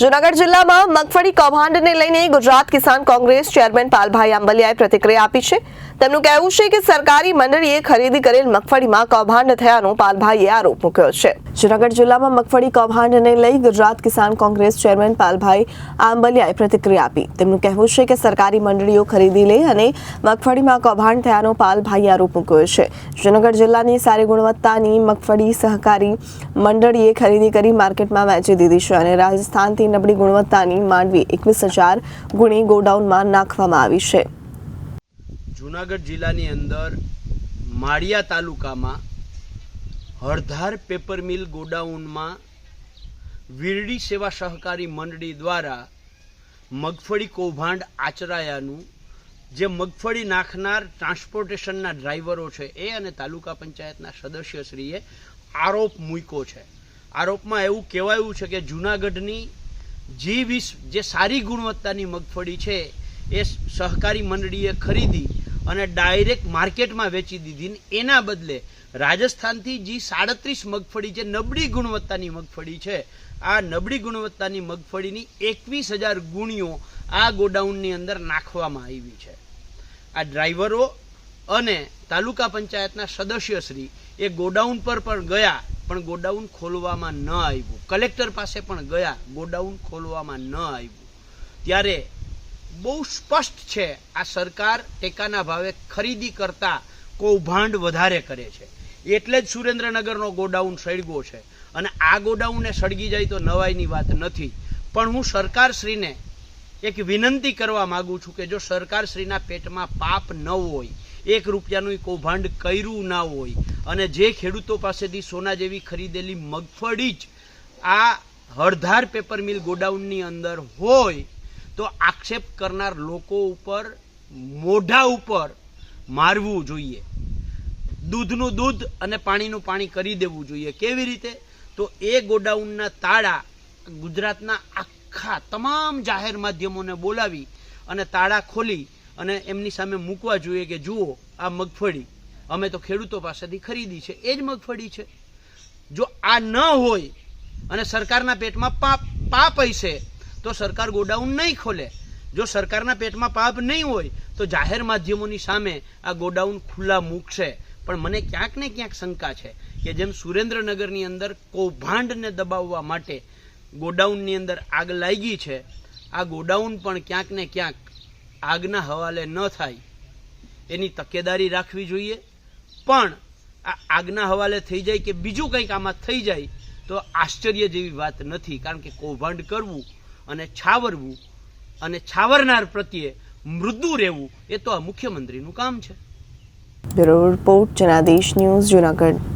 જૂનાગઢ જિલ્લામાં મગફળી કૌભાંડને લઈને ગુજરાત કિસાન કોંગ્રેસ ચેરમેન પાલભાઈ આંબલિયાએ પ્રતિક્રિયા આપી છે. તેમનું કહેવું છે કે સરકારી મંડળીએ ખરીદી કરેલ મગફળીમાં કૌભાંડ થયાનો પાલભાઈએ આરોપ મૂક્યો છે. જૂનાગઢ જિલ્લામાં મગફળી કૌભાંડને લઈ ગુજરાત કિસાન કોંગ્રેસ ચેરમેન પાલભાઈ આંબલિયાએ પ્રતિક્રિયા આપી. તેમનું કહેવું છે કે સરકારી મંડળીઓ ખરીદી લે અને મગફળીમાં કૌભાંડ થયાનો પાલભાઈએ આરોપ મૂક્યો છે. જૂનાગઢ જિલ્લાની સારી ગુણવત્તાની મગફળી સહકારી મંડળીએ ખરીદી કરી માર્કેટમાં વેચી દીધી છે અને રાજસ્થાનથી નબળી ગુણવત્તાની માંડવી એકવીસ હજાર ગુણી ગોડાઉનમાં નાખવામાં આવી છે. જુનાગઢ જિલ્લાની અંદર માળિયા તાલુકામાં હળધાર પેપર મિલ ગોડાઉનમાં વીરડી સેવા સહકારી મંડળી દ્વારા મગફળી કૌભાંડ આચરાયાનું, જે મગફળી નાખનાર ટ્રાન્સપોર્ટેશનના ડ્રાઈવરો છે એ અને તાલુકા પંચાયતના સદસ્યશ્રીએ આરોપ મૂક્યો છે. આરોપમાં એવું કહેવાયું છે કે જુનાગઢની જી વીસ જે સારી ગુણવત્તાની મગફળી છે, એ સહકારી મંડળીએ ખરીદી અને ડાયરેક્ટ માર્કેટમાં વેચી દીધી એના બદલે રાજસ્થાનથી જી સાડત્રીસ મગફળી જે નબળી ગુણવત્તાની મગફળી છે, આ નબળી ગુણવત્તાની મગફળીની એકવીસ હજાર ગુણીઓ આ ગોડાઉનની અંદર નાખવામાં આવી છે. આ ડ્રાઈવરો અને તાલુકા પંચાયતના સદસ્યશ્રી એ ગોડાઉન પર પણ ગયા પણ ગોડાઉન ખોલવામાં ન આવ્યું. કલેક્ટર પાસે પણ ગયા, ગોડાઉન ખોલવામાં ન આવ્યું. ત્યારે બહુ સ્પષ્ટ છે, આ સરકાર ટેકાના ભાવે ખરીદી કરતા કૌભાંડ વધારે કરે છે. એટલે જ સુરેન્દ્રનગરનો ગોડાઉન સળગ્યો છે. અને આ ગોડાઉનને સળગી જાય તો નવાઈની વાત નથી. પણ હું સરકારશ્રીને એક વિનંતી કરવા માગું છું કે જો સરકારશ્રીના પેટમાં પાપ ન હોય એક રૂપિયાનું કૌભાંડ કર્યું ના હોય. અને જે ખેડૂતો પાસેથી સોના જેવી ખરીદેલી મગફળી જ આ હળધાર પેપર મિલ ગોડાઉનની અંદર હોય, તો આક્ષેપ કરનાર લોકો ઉપર, મોઢા ઉપર મારવું જોઈએ. દૂધનું દૂધ અને પાણીનું પાણી કરી દેવું જોઈએ. કેવી રીતે? તો એ ગોડાઉનના તાળા ગુજરાતના આખા તમામ જાહેર માધ્યમોને બોલાવી અને તાળા ખોલી અને એમની સામે મૂકવા જોઈએ કે જુઓ, આ મગફળી અમે તો ખેડૂતો પાસેથી ખરીદી છે, એ જ મગફળી છે. જો આ ન હોય અને સરકારના પેટમાં પાપ પાપ હશે, તો સરકાર ગોડાઉન નહીં ખોલે. જો સરકારના પેટમાં પાપ નહીં હોય, તો જાહેર માધ્યમોની સામે આ ગોડાઉન ખુલ્લા મૂકશે. પણ મને ક્યાંક ને ક્યાંક શંકા છે કે જેમ સુરેન્દ્રનગરની અંદર કૌભાંડને દબાવવા માટે ગોડાઉનની અંદર આગ લાગી છે, આ ગોડાઉન પણ ક્યાંક ને ક્યાંક આગના હવાલે ન થાય, એની તકેદારી રાખવી જોઈએ. પણ આ આગના હવાલે થઈ જાય કે બીજું કંઈક આમાં થઈ જાય, તો આશ્ચર્ય જેવી વાત નથી. કારણ કે કૌભાંડ કરવું અને છાવરવું અને છાવરનાર પ્રત્યે મૃદુ રહેવું, એ તો આ મુખ્યમંત્રીનું કામ છે. Report, Janadesh news, Junagadh.